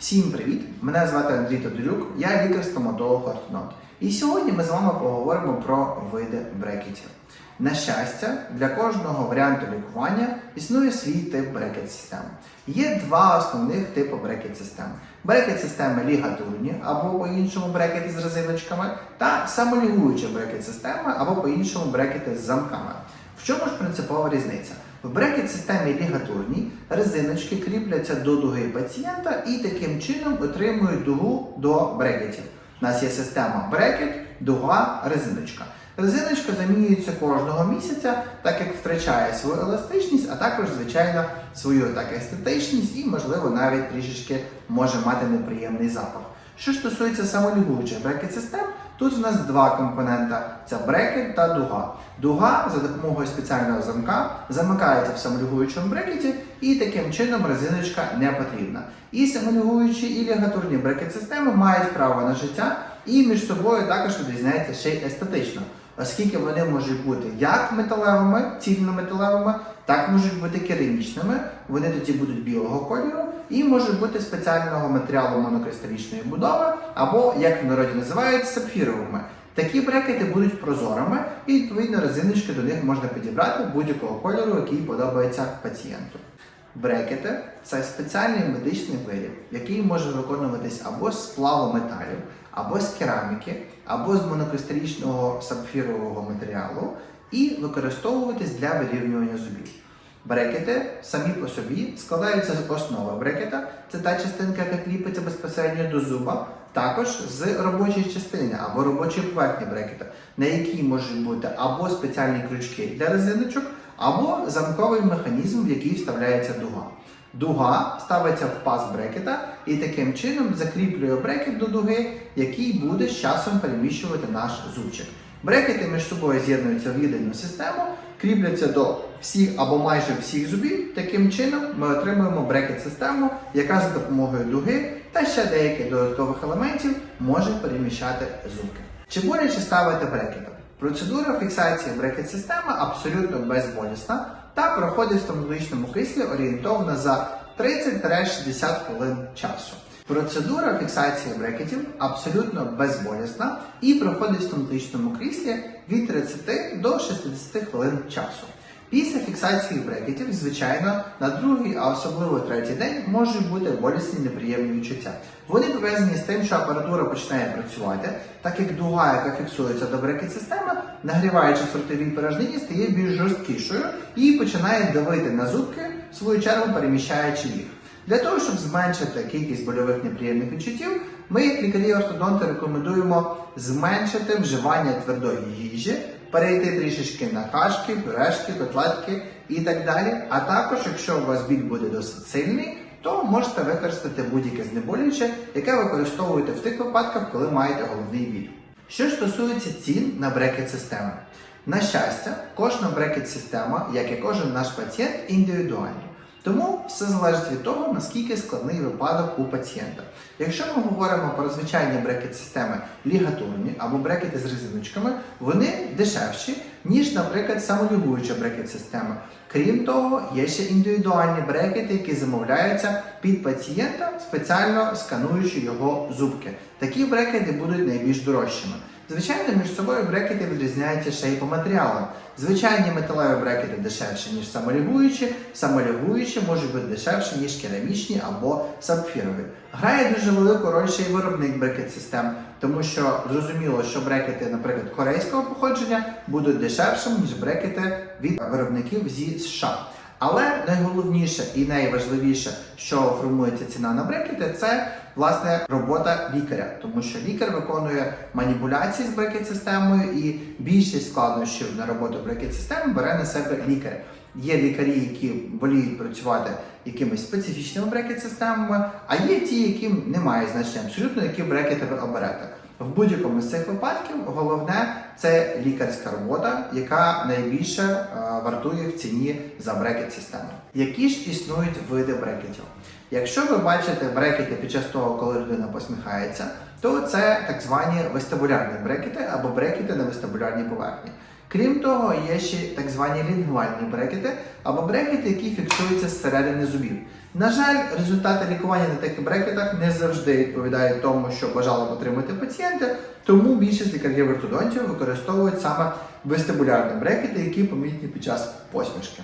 Всім привіт! Мене звати Андрій Тодорюк, я лікар-стоматолог ортодонт. І сьогодні ми з вами поговоримо про види брекетів. На щастя, для кожного варіанту лікування існує свій тип брекет-системи. Є два основних типи брекет-систем: брекет-системи лігатурні або по-іншому брекети з резиночками, та самолігуюча брекет-система або по-іншому брекети з замками. В чому ж принципова різниця? В брекет-системі лігатурній резиночки кріпляться до дуги пацієнта і таким чином отримують дугу до брекетів. У нас є система брекет, дуга, резиночка. Резиночка замінюється кожного місяця, так як втрачає свою еластичність, а також, звичайно, свою так естетичність і, можливо, навіть трішечки може мати неприємний запах. Що ж стосується самолігуючих брекет-систем, тут в нас два компонента: це брекет та дуга. Дуга за допомогою спеціального замка замикається в самолігуючому брекеті, і таким чином резиночка не потрібна. І самолігуючі і лігатурні брекет-системи мають право на життя і між собою також відрізняються ще й естетично, оскільки вони можуть бути як металевими, цільнометалевими, так можуть бути керамічними, вони тоді будуть білого кольору, і можуть бути спеціального матеріалу монокристалічної будови, або, як в народі називають, сапфіровими. Такі брекети будуть прозорими, і відповідно резиночки до них можна підібрати будь-якого кольору, який подобається пацієнту. Брекети це спеціальний медичний виріб, який може виконуватись або з сплаву металів, або з кераміки, або з монокристалічного сапфірового матеріалу, і використовуватись для вирівнювання зубів. Брекети самі по собі складаються з основи брекета, це та частинка, яка кріпиться безпосередньо до зуба, також з робочої частини або робочої поверхні брекета, на якій можуть бути або спеціальні крючки для резиночок, або замковий механізм, в який вставляється дуга. Дуга ставиться в паз брекета і таким чином закріплює брекет до дуги, який буде з часом переміщувати наш зубчик. Брекети між собою з'єднуються в єдину систему, кріпляться до всіх або майже всіх зубів. Таким чином ми отримуємо брекет-систему, яка за допомогою дуги та ще деяких додаткових елементів може переміщати зубки. Чи боляче ставити брекети? Процедура фіксації брекет-системи абсолютно безболісна та проходить в стоматологічному кріслі орієнтовно за 30-60 хвилин часу. Процедура фіксації брекетів абсолютно безболісна і проходить в стоматологічному кріслі від 30 до 60 хвилин часу. Після фіксації брекетів, звичайно, на другий, а особливо третій день можуть бути болісні неприємні відчуття. Вони пов'язані з тим, що апаратура починає працювати, так як дуга, яка фіксується до брекет-системи, нагріваючи в ротовій порожнині, стає більш жорсткішою і починає давити на зубки, в свою чергу переміщаючи їх. Для того, щоб зменшити кількість больових неприємних відчуттів, ми, як лікарі-ортодонти, рекомендуємо зменшити вживання твердої їжі, перейти трішечки на кашки, пюрешки, котлетки і так далі. А також, якщо у вас біль буде досить сильний, то можете використати будь-яке знеболююче, яке використовуєте в тих випадках, коли маєте головний біль. Що ж стосується цін на брекет-системи, на щастя, кожна брекет-система, як і кожен наш пацієнт, індивідуальна. Тому все залежить від того, наскільки складний випадок у пацієнта. Якщо ми говоримо про звичайні брекет-системи лігатурні або брекети з резиночками, вони дешевші, ніж, наприклад, самолігуюча брекет-система. Крім того, є ще індивідуальні брекети, які замовляються під пацієнта, спеціально скануючи його зубки. Такі брекети будуть найбільш дорожчими. Звичайно, між собою брекети відрізняються ще й по матеріалам. Звичайні металеві брекети дешевші, ніж самолігуючі, самолігуючі можуть бути дешевші, ніж керамічні або сапфірові. Грає дуже велику роль ще й виробник брекет-систем, тому що зрозуміло, що брекети, наприклад, корейського походження будуть дешевшими, ніж брекети від виробників зі США. Але найголовніше і найважливіше, що формується ціна на брекети, це власне робота лікаря, тому що лікар виконує маніпуляції з брекет-системою і більшість складнощів на роботу брекет-системи бере на себе лікар. Є лікарі, які воліють працювати якимись специфічними брекет-системами, а є ті, яким немає значення абсолютно, які брекети ви оберете. В будь-якому з цих випадків головне це лікарська робота, яка найбільше е, вартує в ціні за брекет-систему. Які ж існують види брекетів? Якщо ви бачите брекети під час того, коли людина посміхається, то це так звані вестибулярні брекети або брекети на вестибулярній поверхні. Крім того, є ще так звані лінгвальні брекети або брекети, які фіксуються зсередини зубів. На жаль, результати лікування на таких брекетах не завжди відповідають тому, що бажали б отримати пацієнти, тому більшість лікарів ортодонтів використовують саме вестибулярні брекети, які помітні під час посмішки.